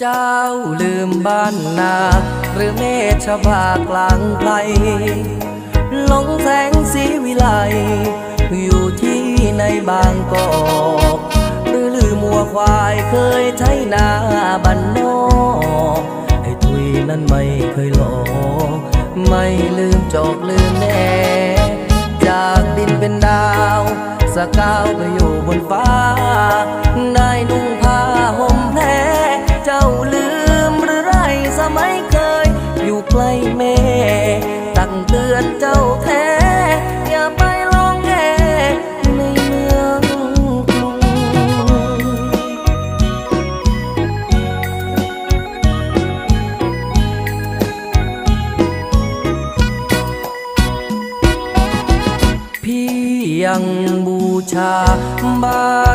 เจ้าลืมบ้านนา หรือเมฆบากลางไพรหลงแสงสีวิไล อยู่ที่ในบางกอกหรือลืมมัวควายเคยใช้นาบันนอกไอ้ทุยนั้นไม่เคยหลอกไม่ลืมจอกลืมแน่ เจ้าแท้อย่าไปลองแงในเมืองกรุง พี่ยังบูชาบา